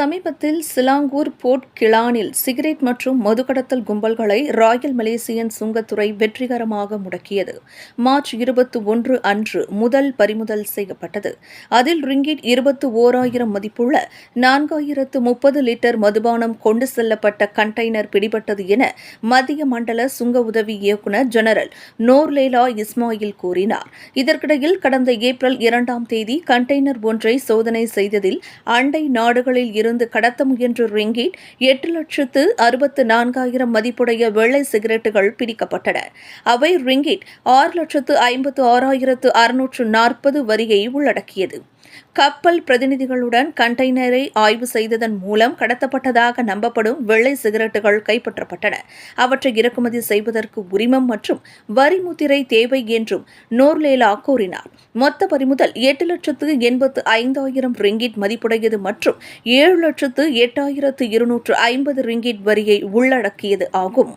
சமீபத்தில் Selangor board கிளானில் cigarette மற்றும் மதுக்கடத்தல் கும்பல்களை Royal Malaysian சுங்கத்துறை வெற்றிகரமாக முடக்கியது. மார்ச் இருபத்தி ஒன்று அன்று முதல் பறிமுதல் செய்யப்பட்டது. அதில் ரிங்கிட் இருபத்து ஓராயிரம் மதிப்புள்ள நான்காயிரத்து முப்பது லிட்டர் மதுபானம் கொண்டு செல்லப்பட்ட கண்டெய்னர் பிடிபட்டது என மத்திய மண்டல சுங்க உதவி இயக்குநர் ஜெனரல் நோர்லேலா இஸ்மாயில் கூறினார். இதற்கிடையில் கடந்த ஏப்ரல் இரண்டாம் தேதி கண்டெய்னர் ஒன்றை சோதனை செய்ததில் அண்டை நாடுகளில் இருந்து இருந்து கடத்த முயன்ற ரிங்கிட் எட்டு லட்சத்து அறுபத்து நான்காயிரம் மதிப்புடைய வெள்ளை சிகரெட்டுகள் பிடிக்கப்பட்டன. அவை ரிங்கிட் ஆறு லட்சத்து ஐம்பத்து ஆறாயிரத்து அறுநூற்று நாற்பது வரியை உள்ளடக்கியது. கப்பல் பிரதிநிதிகளுடன் கண்டெய்னரை ஆய்வு செய்ததன் மூலம் கடத்தப்பட்டதாக நம்பப்படும் வெள்ளை சிகரெட்டுகள் கைப்பற்றப்பட்டன. அவற்றை இறக்குமதி செய்வதற்கு உரிமம் மற்றும் வரி முத்திரை தேவை என்றும் நோர்லேலா கூறினார். மொத்த பறிமுதல் எட்டு லட்சத்து எண்பத்து ஐந்தாயிரம் ரிங்கிட் மதிப்புடையது மற்றும் ஏழு ஏழு லட்சத்து எட்டாயிரத்து இருநூற்று ஐம்பது ரிங்கிட் வரியை உள்ளடக்கியது ஆகும்.